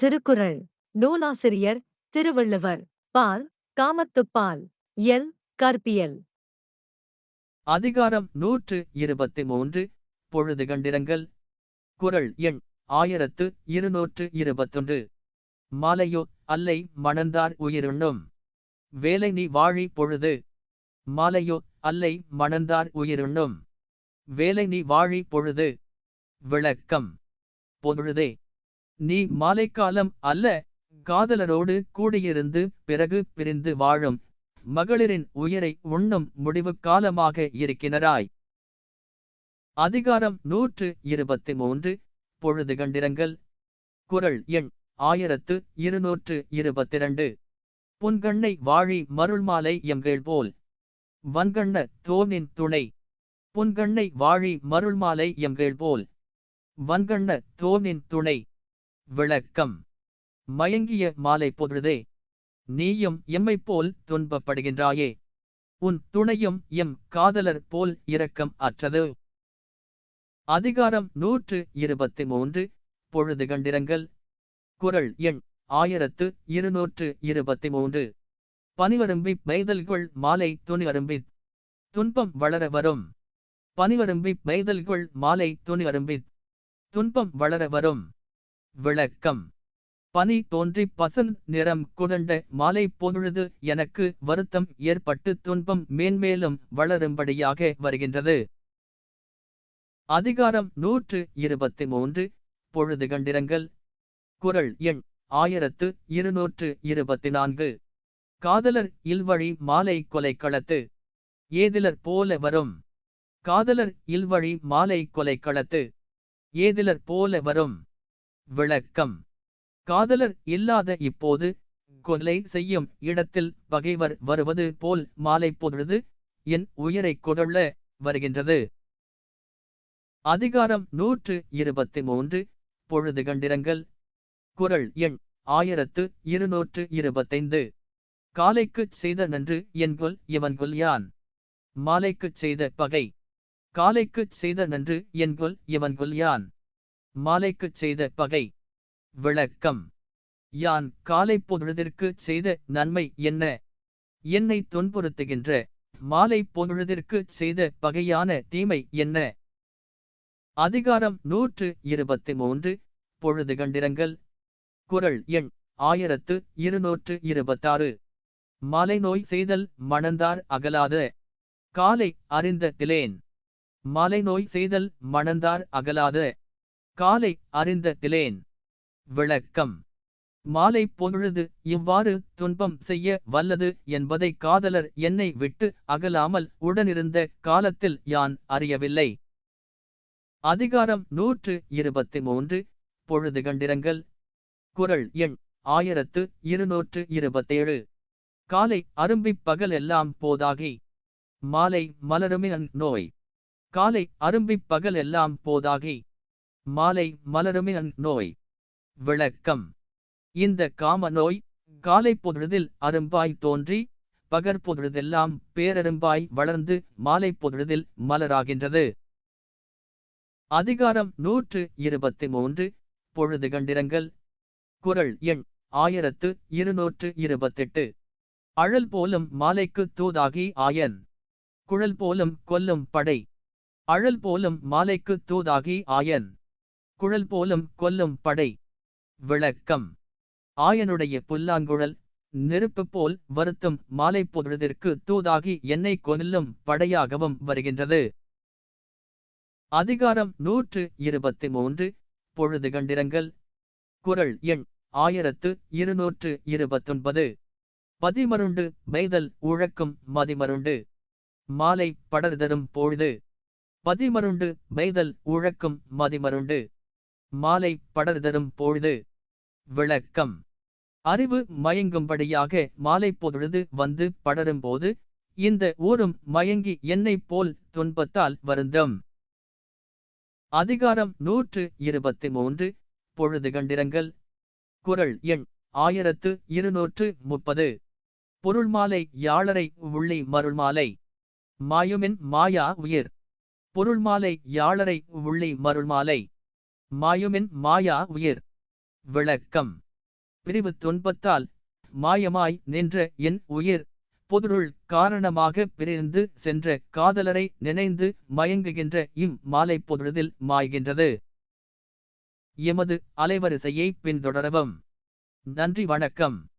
திருக்குறள். நூலாசிரியர் திருவள்ளுவர். பால் காமத்துப்பால். எல். கற்பியல். அதிகாரம் நூற்று இருபத்தி மூன்று பொழுது கண்டிரங்கள். குறள் எண் ஆயிரத்து இருநூற்று இருபத்தொன்று. மாலையோ அல்லை மணந்தார் உயிருண்ணும். வேலை நீ வாழி பொழுது. மாலையோ அல்லை மணந்தார் உயிருண்ணும். வேலை நீ வாழி பொழுது. விளக்கம். பொழுதே நீ மாலைக்காலம் அல்ல காதலரோடு கூடியிருந்து பிறகு பிரிந்து வாழும். மகளிரின் உயிரை உண்ணும் முடிவு காலமாக இருக்கிறாய். அதிகாரம் நூற்று இருபத்தி மூன்று பொழுது கண்டிரங்கள். குரல் எண் ஆயிரத்து இருநூற்று இருபத்திரண்டு. புன்கண்ணை வாழி மருள்மாலை எங்கள் போல். வன்கண்ண தோனின் துணை. புன்கண்ணை வாழி மருள்மாலை எங்கள் போல். வன்கண்ண தோனின் துணை. விளக்கம். மயங்கிய மாலை பொழுதே நீயும் எம்மைப் போல் துன்பப்படுகின்றாயே. உன் துணையும் எம் காதலர் போல் இரக்கம் அற்றது. அதிகாரம் நூற்று இருபத்தி மூன்று பொழுது கண்டிரங்கள். குறள் எண் ஆயிரத்து இருநூற்று இருபத்தி மூன்று பனிவரும்பி மெய்தல்கொள் மாலை துணிவரும்பி துன்பம் வளர வரும். பனிவரும்பி மெய்தல்கொள் மாலை துணிவரும்பி துன்பம் வளர வரும். விளக்கம். பனி தோன்றி பசன் நிறம் குடண்ட மாலை பொழுது எனக்கு வருத்தம் ஏற்பட்டு துன்பம் மேன்மேலும் வளரும்படியாக வருகின்றது. அதிகாரம் நூற்று இருபத்தி மூன்று பொழுது கண்டிரங்கள். குறள் எண் ஆயிரத்து இருநூற்று இருபத்தி நான்கு காதலர் இல்வழி மாலை கொலை களத்து ஏதிலர் போல வரும். காதலர் இல்வழி மாலை கொலை களத்து ஏதிலர் போல வரும். விளக்கம். காதலர் இல்லாத இப்போது கொலை செய்யும் இடத்தில் பகைவர் வருவது போல் மாலை பொழுது என் உயிரை கொடொள்ள வருகின்றது. அதிகாரம் நூற்று இருபத்தி மூன்று பொழுது கண்டிரங்கள். குரல் எண் ஆயிரத்து இருநூற்று இருபத்தைந்து. காலைக்குச் செய்த நன்று என்கொல் இவன்கொல் யான்? மாலைக்குச் செய்த பகை. காலைக்குச் செய்த நன்று என்கொல் இவன்கொல் யான்? மாலைக்குச் செய்த பகை. விளக்கம். யான் காலை பொழுதிற்கு செய்த நன்மை என்ன? என்னை துன்புறுத்துகின்ற மாலை பொழுதிற்கு செய்த பகையான தீமை என்ன? அதிகாரம் நூற்று இருபத்தி மூன்று பொழுது கண்டிரங்கள். குறள் எண் ஆயிரத்து இருநூற்று இருபத்தாறு. மாலை நோய் செய்தல் மணந்தார் அகலாத. காலை அறிந்த திலேன். மாலை நோய் செய்தல் மணந்தார் அகலாத. காலை அறிந்த திலேன். விளக்கம். மாலை பொழுது இவ்வாறு துன்பம் செய்ய வல்லது என்பதை காதலர் என்னை விட்டு அகலாமல் உடனிருந்த காலத்தில் யான் அறியவில்லை. அதிகாரம் நூற்று இருபத்தி மூன்று. பொழுது கண்டிரங்கள். குறள் எண் ஆயிரத்து இருநூற்று இருபத்தேழு. காலை அரும்பிப் பகல் எல்லாம் போதாகி. மாலை மலருமின் நோய். காலை அரும்பிப் பகல் எல்லாம் போதாகி. மாலை மலருமின் நோய். விளக்கம். இந்த காம நோய் காலை பொழுதில் அரும்பாய் தோன்றி பகற்பொழுதெல்லாம் பேரரும்பாய் வளர்ந்து மாலை பொழுதில் மலராகின்றது. அதிகாரம் நூற்று இருபத்தி மூன்று. பொழுது கண்டிரங்கள். குறள் எண் ஆயிரத்து இருநூற்று இருபத்தெட்டு. அழல் போலும் மாலைக்கு தூதாகி ஆயன். குழல் போலும் கொல்லும் படை. அழல் போலும் மாலைக்கு தூதாகி ஆயன். குழல் போலும் கொல்லும் படை. விளக்கம். ஆயனுடைய புல்லாங்குழல் நெருப்பு போல் வருத்தும் மாலை பொழுதிற்கு தூதாகி என்னை கொல்லும் படையாகவும் வருகின்றது. அதிகாரம் நூற்று இருபத்தி மூன்று பொழுது கண்டிரங்கள். குறள் எண் ஆயிரத்து இருநூற்று இருபத்தொன்பது. பதிமருண்டு மெய்தல் உழக்கும் மதிமருண்டு. மாலை படர்தரும் பொழுது. பதிமருண்டு மெய்தல் உழக்கும் மதிமருண்டு. மாலை படர்தரும் பொழுது. விளக்கம். அறிவு மயங்கும்படியாக மாலை பொழுது வந்து படரும்போது இந்த ஊரும் மயங்கி என்னைப் போல் துன்பத்தால் வருந்தும். அதிகாரம் நூற்று இருபத்தி மூன்று பொழுது கண்டிரங்கள். குறள் எண் ஆயிரத்து இருநூற்று முப்பது. பொருள்மாலை யாழரை உள்ளி மருள்மாலை மாயுமின் மாயா உயிர். பொருள்மாலை யாழரை உள்ளி மருள்மாலை மாயுமின் மாயா உயிர். விளக்கம். பிரிவு துன்பத்தால் மாயமாய் நின்ற என் உயிர். பொதுருள் காரணமாக பிரிந்து சென்ற காதலரை நினைந்து மயங்குகின்ற இம் மாலை பொதுதில் மாய்கின்றது. எமது அலைவரிசையை பின்தொடரவும். நன்றி வணக்கம்.